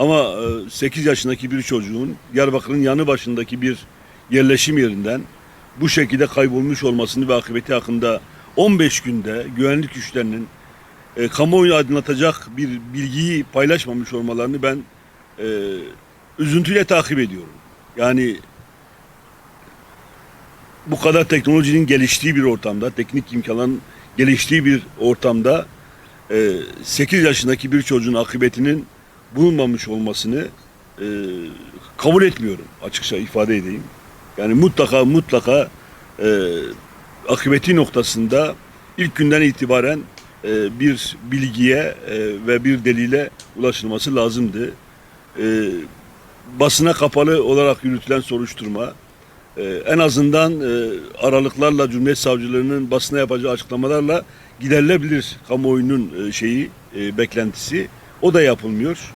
Ama 8 yaşındaki bir çocuğun Diyarbakır'ın yanı başındaki bir yerleşim yerinden bu şekilde kaybolmuş olmasını ve akıbeti hakkında 15 günde güvenlik güçlerinin e, kamuoyu aydınlatacak bir bilgiyi paylaşmamış olmalarını ben e, üzüntüyle takip ediyorum. Yani bu kadar teknolojinin geliştiği bir ortamda, teknik imkanların geliştiği bir ortamda e, 8 yaşındaki bir çocuğun akıbetinin bulunmamış olmasını e, kabul etmiyorum açıkça ifade edeyim. Yani mutlaka mutlaka e, akıbeti noktasında ilk günden itibaren e, bir bilgiye e, ve bir delile ulaşılması lazımdı. E, basına kapalı olarak yürütülen soruşturma e, en azından e, aralıklarla Cumhuriyet Savcılığının basına yapacağı açıklamalarla giderilebilir kamuoyunun e, şeyi e, beklentisi. O da yapılmıyor.